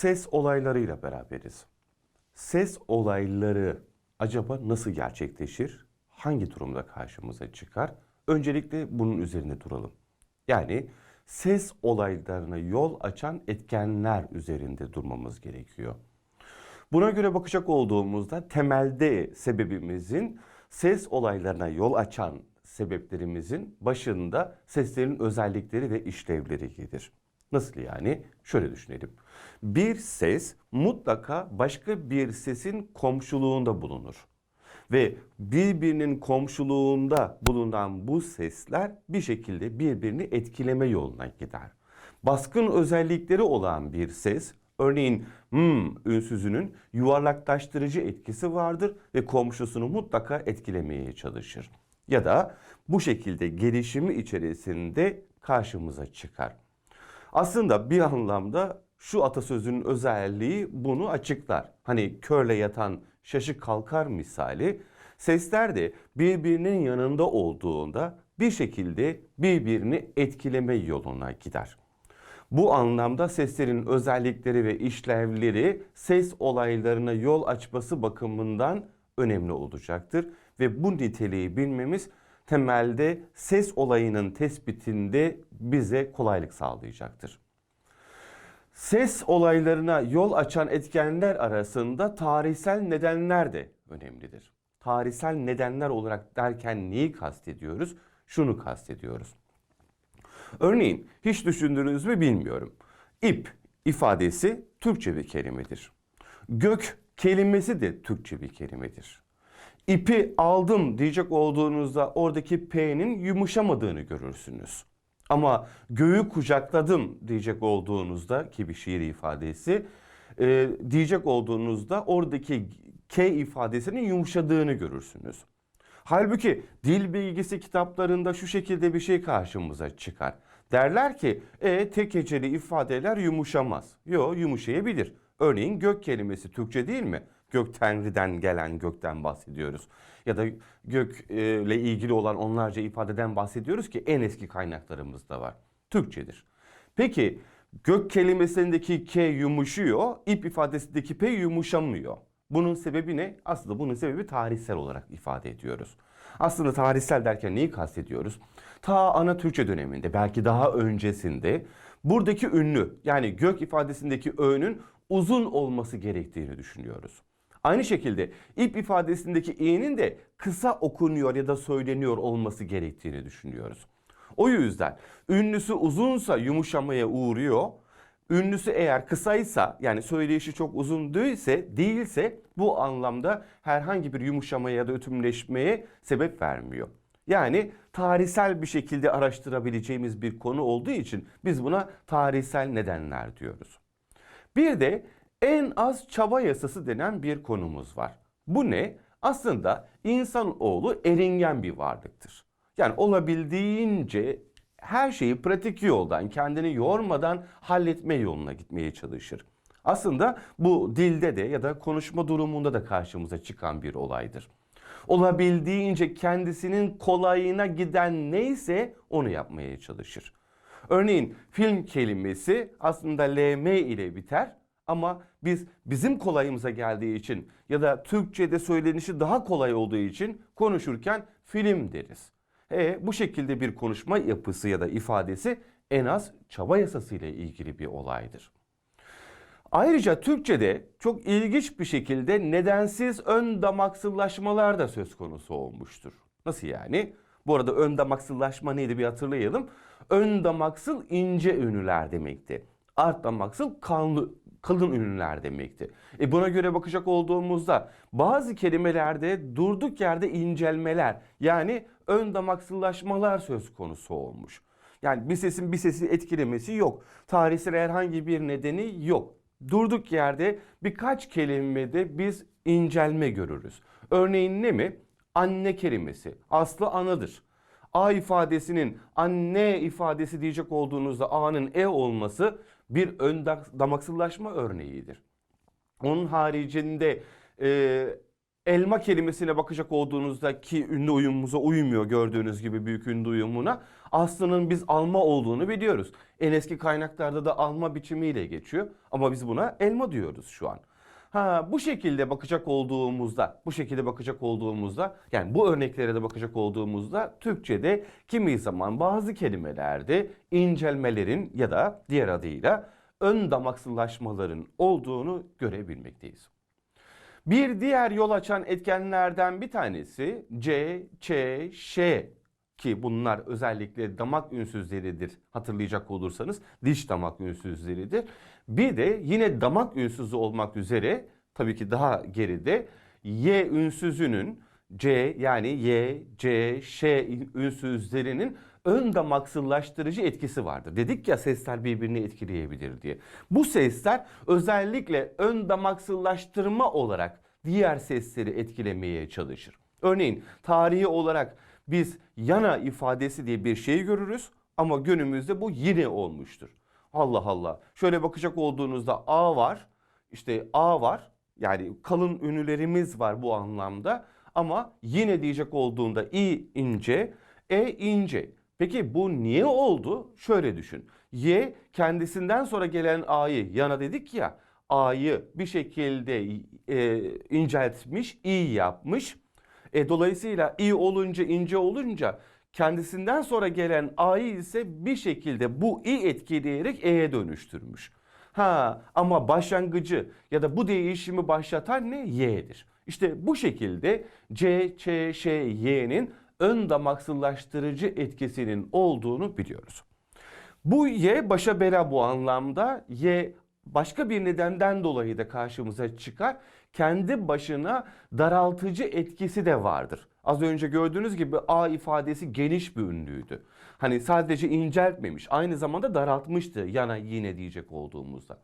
ses olaylarıyla beraberiz. Ses olayları acaba nasıl gerçekleşir? Hangi durumda karşımıza çıkar? Öncelikle bunun üzerinde duralım. Yani ses olaylarına yol açan etkenler üzerinde durmamız gerekiyor. Buna göre bakacak olduğumuzda temelde sebebimizin ses olaylarına yol açan sebeplerimizin başında seslerin özellikleri ve işlevleri gelir. Nasıl yani? Şöyle düşünelim. Bir ses mutlaka başka bir sesin komşuluğunda bulunur. Ve birbirinin komşuluğunda bulunan bu sesler bir şekilde birbirini etkileme yoluna gider. Baskın özellikleri olan bir ses Örneğin hmm ünsüzünün yuvarlaklaştırıcı etkisi vardır ve komşusunu mutlaka etkilemeye çalışır. Ya da bu şekilde gelişimi içerisinde karşımıza çıkar. Aslında bir anlamda şu atasözünün özelliği bunu açıklar. Hani körle yatan şaşı kalkar misali sesler de birbirinin yanında olduğunda bir şekilde birbirini etkileme yoluna gider. Bu anlamda seslerin özellikleri ve işlevleri ses olaylarına yol açması bakımından önemli olacaktır ve bu niteliği bilmemiz temelde ses olayının tespitinde bize kolaylık sağlayacaktır. Ses olaylarına yol açan etkenler arasında tarihsel nedenler de önemlidir. Tarihsel nedenler olarak derken neyi kastediyoruz? Şunu kastediyoruz. Örneğin hiç düşündünüz mü bilmiyorum. İp ifadesi Türkçe bir kelimedir. Gök kelimesi de Türkçe bir kelimedir. İpi aldım diyecek olduğunuzda oradaki P'nin yumuşamadığını görürsünüz. Ama göğü kucakladım diyecek olduğunuzda ki bir şiir ifadesi e, diyecek olduğunuzda oradaki K ifadesinin yumuşadığını görürsünüz. Halbuki dil bilgisi kitaplarında şu şekilde bir şey karşımıza çıkar. Derler ki e tek heceli ifadeler yumuşamaz. Yo yumuşayabilir. Örneğin gök kelimesi Türkçe değil mi? Gök Tenri'den gelen gökten bahsediyoruz. Ya da gökle ilgili olan onlarca ifadeden bahsediyoruz ki en eski kaynaklarımızda var. Türkçedir. Peki gök kelimesindeki K yumuşuyor, ip ifadesindeki P yumuşamıyor. Bunun sebebi ne? Aslında bunun sebebi tarihsel olarak ifade ediyoruz. Aslında tarihsel derken neyi kastediyoruz? Ta ana Türkçe döneminde belki daha öncesinde buradaki ünlü yani gök ifadesindeki öğünün uzun olması gerektiğini düşünüyoruz. Aynı şekilde ip ifadesindeki i'nin de kısa okunuyor ya da söyleniyor olması gerektiğini düşünüyoruz. O yüzden ünlüsü uzunsa yumuşamaya uğruyor. Ünlüsü eğer kısaysa yani söyleyişi çok uzun değilse, değilse bu anlamda herhangi bir yumuşamaya ya da ötümleşmeye sebep vermiyor. Yani tarihsel bir şekilde araştırabileceğimiz bir konu olduğu için biz buna tarihsel nedenler diyoruz. Bir de en az çaba yasası denen bir konumuz var. Bu ne? Aslında insanoğlu eringen bir varlıktır. Yani olabildiğince her şeyi pratik yoldan, kendini yormadan halletme yoluna gitmeye çalışır. Aslında bu dilde de ya da konuşma durumunda da karşımıza çıkan bir olaydır. Olabildiğince kendisinin kolayına giden neyse onu yapmaya çalışır. Örneğin film kelimesi aslında LM ile biter ama biz bizim kolayımıza geldiği için ya da Türkçe'de söylenişi daha kolay olduğu için konuşurken film deriz. E, bu şekilde bir konuşma yapısı ya da ifadesi en az çaba yasası ile ilgili bir olaydır. Ayrıca Türkçe'de çok ilginç bir şekilde nedensiz ön damaksızlaşmalar da söz konusu olmuştur. Nasıl yani? Bu arada ön damaksızlaşma neydi bir hatırlayalım. Ön damaksıl ince ünlüler demekti. Art damaksıl kanlı, kalın ünlüler demekti. E buna göre bakacak olduğumuzda bazı kelimelerde durduk yerde incelmeler yani ön damaksızlaşmalar söz konusu olmuş. Yani bir sesin bir sesi etkilemesi yok. Tarihsel herhangi bir nedeni yok. Durduk yerde birkaç kelimede biz incelme görürüz. Örneğin ne mi? Anne kelimesi. Aslı anadır. A ifadesinin anne ifadesi diyecek olduğunuzda A'nın E olması bir ön damaksızlaşma örneğidir. Onun haricinde e, elma kelimesine bakacak olduğunuzda ki ünlü uyumumuza uymuyor gördüğünüz gibi büyük ünlü uyumuna. Aslının biz alma olduğunu biliyoruz. En eski kaynaklarda da alma biçimiyle geçiyor ama biz buna elma diyoruz şu an. Ha bu şekilde bakacak olduğumuzda, bu şekilde bakacak olduğumuzda yani bu örneklere de bakacak olduğumuzda Türkçe'de kimi zaman bazı kelimelerde incelmelerin ya da diğer adıyla ön damaksızlaşmaların olduğunu görebilmekteyiz. Bir diğer yol açan etkenlerden bir tanesi C, Ç, Ş ki bunlar özellikle damak ünsüzleridir hatırlayacak olursanız diş damak ünsüzleridir. Bir de yine damak ünsüzü olmak üzere tabii ki daha geride Y ünsüzünün C yani Y, C, Ş ünsüzlerinin ön damaksızlaştırıcı etkisi vardır. Dedik ya sesler birbirini etkileyebilir diye. Bu sesler özellikle ön damaksızlaştırma olarak diğer sesleri etkilemeye çalışır. Örneğin tarihi olarak biz yana ifadesi diye bir şey görürüz ama günümüzde bu yine olmuştur. Allah Allah. Şöyle bakacak olduğunuzda A var. işte A var. Yani kalın ünlülerimiz var bu anlamda. Ama yine diyecek olduğunda i ince, e ince. Peki bu niye oldu? Şöyle düşün. Y kendisinden sonra gelen A'yı yana dedik ya. A'yı bir şekilde e, inceltmiş, i yapmış. E, dolayısıyla i olunca ince olunca kendisinden sonra gelen a'yı ise bir şekilde bu i etkileyerek e'ye dönüştürmüş. Ha ama başlangıcı ya da bu değişimi başlatan ne? Y'dir. İşte bu şekilde C, Ç, Ş, Y'nin ön damaksızlaştırıcı etkisinin olduğunu biliyoruz. Bu Y başa bela bu anlamda. Y başka bir nedenden dolayı da karşımıza çıkar. Kendi başına daraltıcı etkisi de vardır. Az önce gördüğünüz gibi A ifadesi geniş bir ünlüydü. Hani sadece inceltmemiş, aynı zamanda daraltmıştı yana yine diyecek olduğumuzda.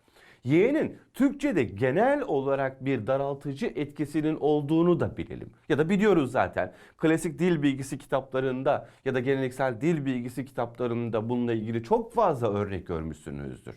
Y'nin Türkçe'de genel olarak bir daraltıcı etkisinin olduğunu da bilelim. Ya da biliyoruz zaten. Klasik dil bilgisi kitaplarında ya da geleneksel dil bilgisi kitaplarında bununla ilgili çok fazla örnek görmüşsünüzdür.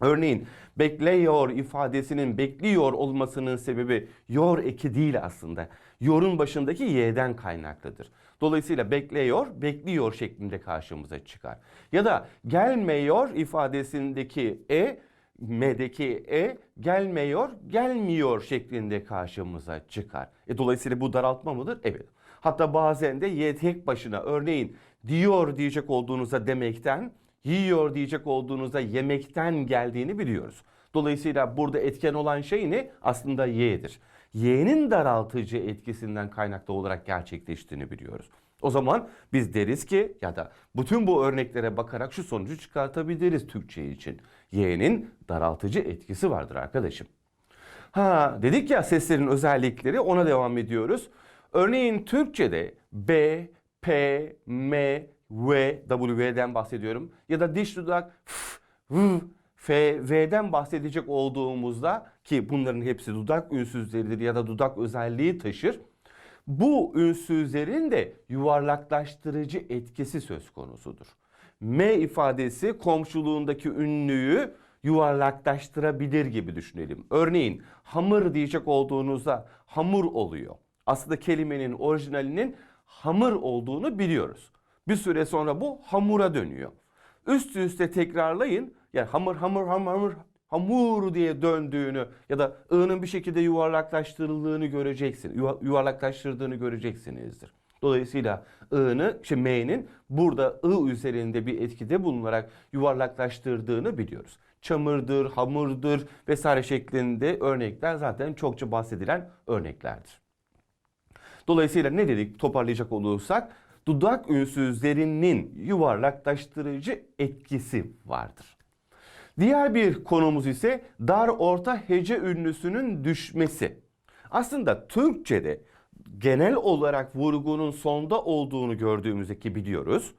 Örneğin bekliyor ifadesinin bekliyor olmasının sebebi yor eki değil aslında. Yorun başındaki y'den kaynaklıdır. Dolayısıyla bekliyor, bekliyor şeklinde karşımıza çıkar. Ya da gelmiyor ifadesindeki e, m'deki e gelmiyor, gelmiyor şeklinde karşımıza çıkar. E, dolayısıyla bu daraltma mıdır? Evet. Hatta bazen de y tek başına örneğin diyor diyecek olduğunuzda demekten yiyor diyecek olduğunuzda yemekten geldiğini biliyoruz. Dolayısıyla burada etken olan şey ne? Aslında y'dir. Y'nin daraltıcı etkisinden kaynaklı olarak gerçekleştiğini biliyoruz. O zaman biz deriz ki ya da bütün bu örneklere bakarak şu sonucu çıkartabiliriz Türkçe için. Y'nin daraltıcı etkisi vardır arkadaşım. Ha dedik ya seslerin özellikleri ona devam ediyoruz. Örneğin Türkçe'de B, P, M, V, W'den bahsediyorum. Ya da diş dudak F, V, F, V'den bahsedecek olduğumuzda ki bunların hepsi dudak ünsüzleridir ya da dudak özelliği taşır. Bu ünsüzlerin de yuvarlaklaştırıcı etkisi söz konusudur. M ifadesi komşuluğundaki ünlüyü yuvarlaklaştırabilir gibi düşünelim. Örneğin hamur diyecek olduğunuzda hamur oluyor. Aslında kelimenin orijinalinin hamur olduğunu biliyoruz. Bir süre sonra bu hamura dönüyor. Üst üste tekrarlayın. Yani hamur hamur hamur hamur hamur diye döndüğünü ya da ı'nın bir şekilde yuvarlaklaştırıldığını göreceksin. Yuvarlaklaştırdığını göreceksinizdir. Dolayısıyla ı'nı, işte m'nin burada ı üzerinde bir etkide bulunarak yuvarlaklaştırdığını biliyoruz. Çamurdur, hamurdur vesaire şeklinde örnekler zaten çokça bahsedilen örneklerdir. Dolayısıyla ne dedik toparlayacak olursak dudak ünsüzlerinin yuvarlaklaştırıcı etkisi vardır. Diğer bir konumuz ise dar orta hece ünlüsünün düşmesi. Aslında Türkçe'de genel olarak vurgunun sonda olduğunu gördüğümüzdeki biliyoruz.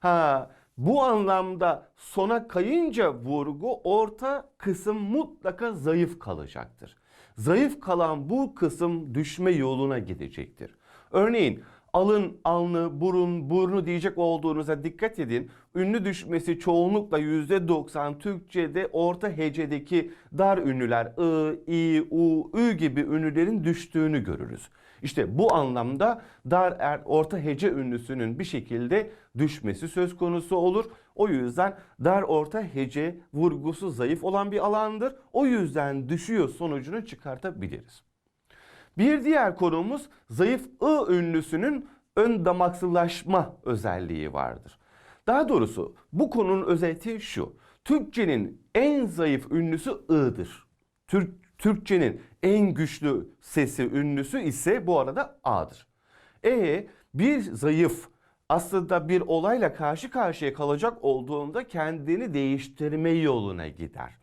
Ha bu anlamda sona kayınca vurgu orta kısım mutlaka zayıf kalacaktır. Zayıf kalan bu kısım düşme yoluna gidecektir. Örneğin alın, alnı, burun, burnu diyecek olduğunuza dikkat edin. Ünlü düşmesi çoğunlukla %90 Türkçe'de orta hecedeki dar ünlüler I, I, U, Ü gibi ünlülerin düştüğünü görürüz. İşte bu anlamda dar er, orta hece ünlüsünün bir şekilde düşmesi söz konusu olur. O yüzden dar orta hece vurgusu zayıf olan bir alandır. O yüzden düşüyor sonucunu çıkartabiliriz. Bir diğer konumuz zayıf ı ünlüsünün ön damaksızlaşma özelliği vardır. Daha doğrusu bu konunun özeti şu. Türkçenin en zayıf ünlüsü ı'dır. Türk, Türkçenin en güçlü sesi ünlüsü ise bu arada a'dır. E bir zayıf aslında bir olayla karşı karşıya kalacak olduğunda kendini değiştirme yoluna gider.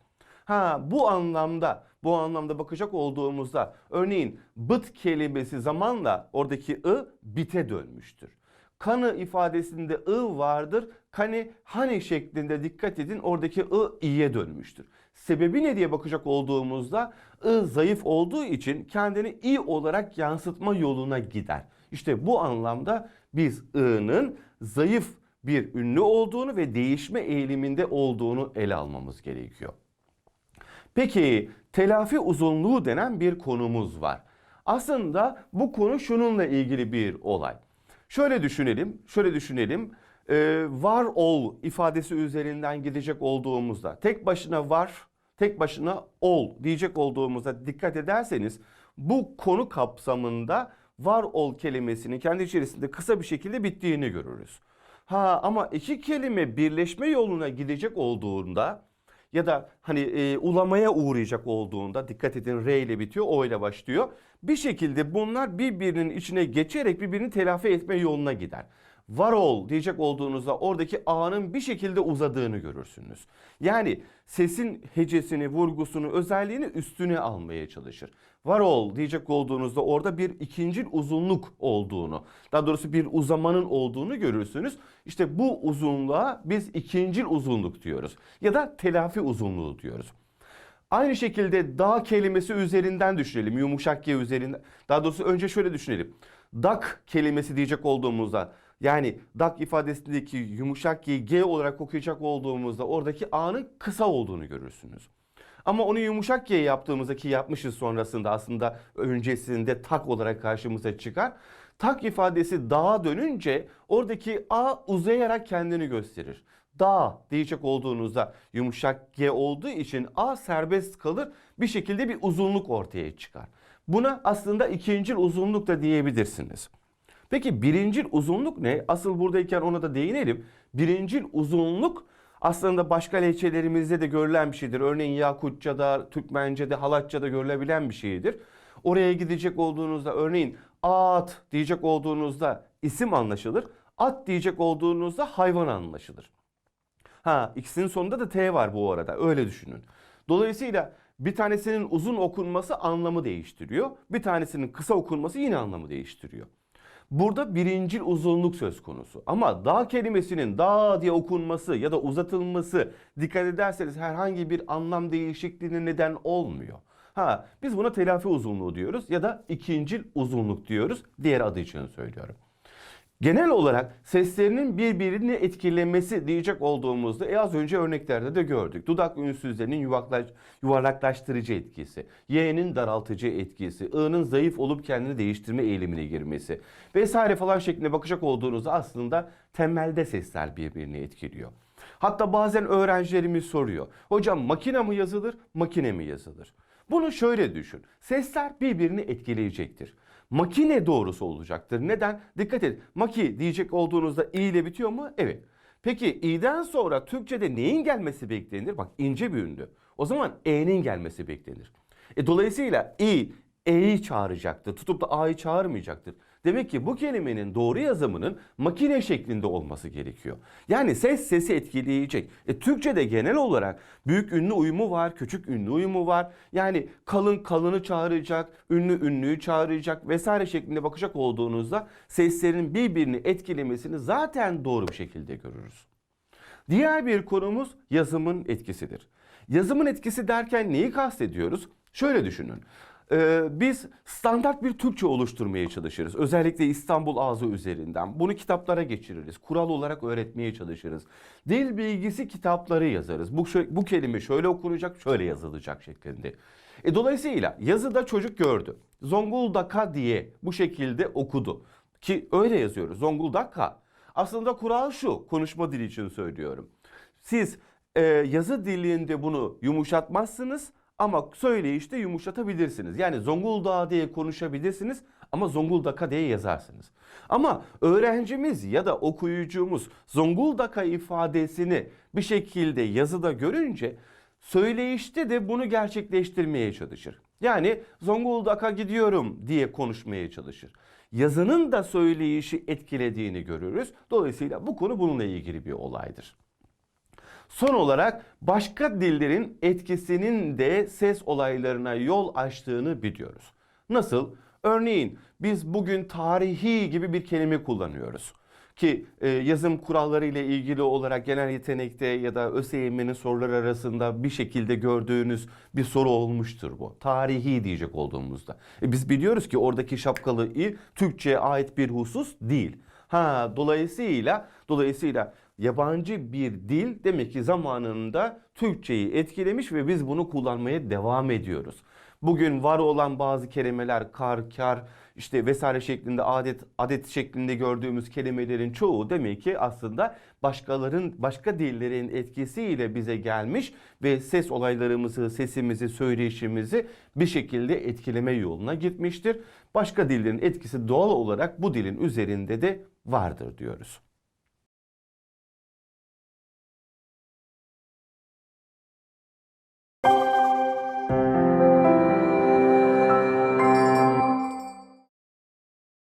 Ha bu anlamda bu anlamda bakacak olduğumuzda örneğin bıt kelimesi zamanla oradaki ı bite dönmüştür. Kanı ifadesinde ı vardır. Kani hani şeklinde dikkat edin oradaki ı i'ye dönmüştür. Sebebi ne diye bakacak olduğumuzda ı zayıf olduğu için kendini i olarak yansıtma yoluna gider. İşte bu anlamda biz i'nın zayıf bir ünlü olduğunu ve değişme eğiliminde olduğunu ele almamız gerekiyor. Peki telafi uzunluğu denen bir konumuz var. Aslında bu konu şununla ilgili bir olay. Şöyle düşünelim, şöyle düşünelim. Ee, var ol ifadesi üzerinden gidecek olduğumuzda tek başına var, tek başına ol diyecek olduğumuzda dikkat ederseniz bu konu kapsamında var ol kelimesinin kendi içerisinde kısa bir şekilde bittiğini görürüz. Ha ama iki kelime birleşme yoluna gidecek olduğunda ya da hani e, ulamaya uğrayacak olduğunda dikkat edin R ile bitiyor, O ile başlıyor. Bir şekilde bunlar birbirinin içine geçerek birbirini telafi etme yoluna gider. Var ol diyecek olduğunuzda oradaki A'nın bir şekilde uzadığını görürsünüz. Yani sesin hecesini, vurgusunu, özelliğini üstüne almaya çalışır. Var ol diyecek olduğunuzda orada bir ikincil uzunluk olduğunu, daha doğrusu bir uzamanın olduğunu görürsünüz. İşte bu uzunluğa biz ikincil uzunluk diyoruz ya da telafi uzunluğu diyoruz. Aynı şekilde dağ kelimesi üzerinden düşünelim. Yumuşak G üzerinden. Daha doğrusu önce şöyle düşünelim. Dak kelimesi diyecek olduğumuzda yani dak ifadesindeki yumuşak G, G olarak okuyacak olduğumuzda oradaki A'nın kısa olduğunu görürsünüz. Ama onu yumuşak G yaptığımızda ki yapmışız sonrasında aslında öncesinde tak olarak karşımıza çıkar. Tak ifadesi dağa dönünce oradaki A uzayarak kendini gösterir. Dağ diyecek olduğunuzda yumuşak G olduğu için A serbest kalır bir şekilde bir uzunluk ortaya çıkar. Buna aslında ikincil uzunluk da diyebilirsiniz. Peki birincil uzunluk ne? Asıl buradayken ona da değinelim. Birincil uzunluk aslında başka lehçelerimizde de görülen bir şeydir. Örneğin Yakutça'da, Türkmence'de, Halatça'da görülebilen bir şeydir. Oraya gidecek olduğunuzda örneğin at diyecek olduğunuzda isim anlaşılır. At diyecek olduğunuzda hayvan anlaşılır. Ha ikisinin sonunda da T var bu arada öyle düşünün. Dolayısıyla bir tanesinin uzun okunması anlamı değiştiriyor. Bir tanesinin kısa okunması yine anlamı değiştiriyor. Burada birincil uzunluk söz konusu. Ama dağ kelimesinin dağ diye okunması ya da uzatılması dikkat ederseniz herhangi bir anlam değişikliğine neden olmuyor. Ha biz buna telafi uzunluğu diyoruz ya da ikincil uzunluk diyoruz. Diğer adı için söylüyorum. Genel olarak seslerinin birbirini etkilemesi diyecek olduğumuzda e az önce örneklerde de gördük. Dudak ünsüzlerinin yuvarlaklaştırıcı etkisi, y'nin daraltıcı etkisi, i'nın zayıf olup kendini değiştirme eğilimine girmesi vesaire falan şeklinde bakacak olduğunuzda aslında temelde sesler birbirini etkiliyor. Hatta bazen öğrencilerimiz soruyor. Hocam makine mi yazılır, makine mi yazılır? Bunu şöyle düşün. Sesler birbirini etkileyecektir. Makine doğrusu olacaktır. Neden? Dikkat et. Maki diyecek olduğunuzda i ile bitiyor mu? Evet. Peki i'den sonra Türkçe'de neyin gelmesi beklenir? Bak ince bir ünlü. O zaman e'nin gelmesi beklenir. E, dolayısıyla i e'yi çağıracaktır. Tutup da a'yı çağırmayacaktır. Demek ki bu kelimenin doğru yazımının makine şeklinde olması gerekiyor. Yani ses sesi etkileyecek. E, Türkçe'de genel olarak büyük ünlü uyumu var, küçük ünlü uyumu var. Yani kalın kalını çağıracak, ünlü ünlüyü çağıracak vesaire şeklinde bakacak olduğunuzda seslerin birbirini etkilemesini zaten doğru bir şekilde görürüz. Diğer bir konumuz yazımın etkisidir. Yazımın etkisi derken neyi kastediyoruz? Şöyle düşünün. Ee, biz standart bir Türkçe oluşturmaya çalışırız. Özellikle İstanbul ağzı üzerinden. Bunu kitaplara geçiririz. Kural olarak öğretmeye çalışırız. Dil bilgisi kitapları yazarız. Bu, bu kelime şöyle okunacak, şöyle yazılacak şeklinde. E, dolayısıyla yazıda çocuk gördü. Zonguldak'a diye bu şekilde okudu. Ki öyle yazıyoruz. Zonguldak'a. Aslında kural şu. Konuşma dili için söylüyorum. Siz e, yazı dilinde bunu yumuşatmazsınız ama söyleyişte yumuşatabilirsiniz. Yani Zonguldak diye konuşabilirsiniz ama Zonguldak'a diye yazarsınız. Ama öğrencimiz ya da okuyucumuz Zonguldak'a ifadesini bir şekilde yazıda görünce söyleyişte de bunu gerçekleştirmeye çalışır. Yani Zonguldak'a gidiyorum diye konuşmaya çalışır. Yazının da söyleyişi etkilediğini görürüz. Dolayısıyla bu konu bununla ilgili bir olaydır. Son olarak başka dillerin etkisinin de ses olaylarına yol açtığını biliyoruz. Nasıl? Örneğin biz bugün tarihi gibi bir kelime kullanıyoruz. Ki e, yazım kuralları ile ilgili olarak genel yetenekte ya da ÖSYM'nin soruları arasında bir şekilde gördüğünüz bir soru olmuştur bu. Tarihi diyecek olduğumuzda. E, biz biliyoruz ki oradaki şapkalı i Türkçe'ye ait bir husus değil. Ha dolayısıyla dolayısıyla yabancı bir dil demek ki zamanında Türkçeyi etkilemiş ve biz bunu kullanmaya devam ediyoruz. Bugün var olan bazı kelimeler kar, kar, işte vesaire şeklinde adet adet şeklinde gördüğümüz kelimelerin çoğu demek ki aslında başkaların başka dillerin etkisiyle bize gelmiş ve ses olaylarımızı, sesimizi, söyleyişimizi bir şekilde etkileme yoluna gitmiştir. Başka dillerin etkisi doğal olarak bu dilin üzerinde de vardır diyoruz.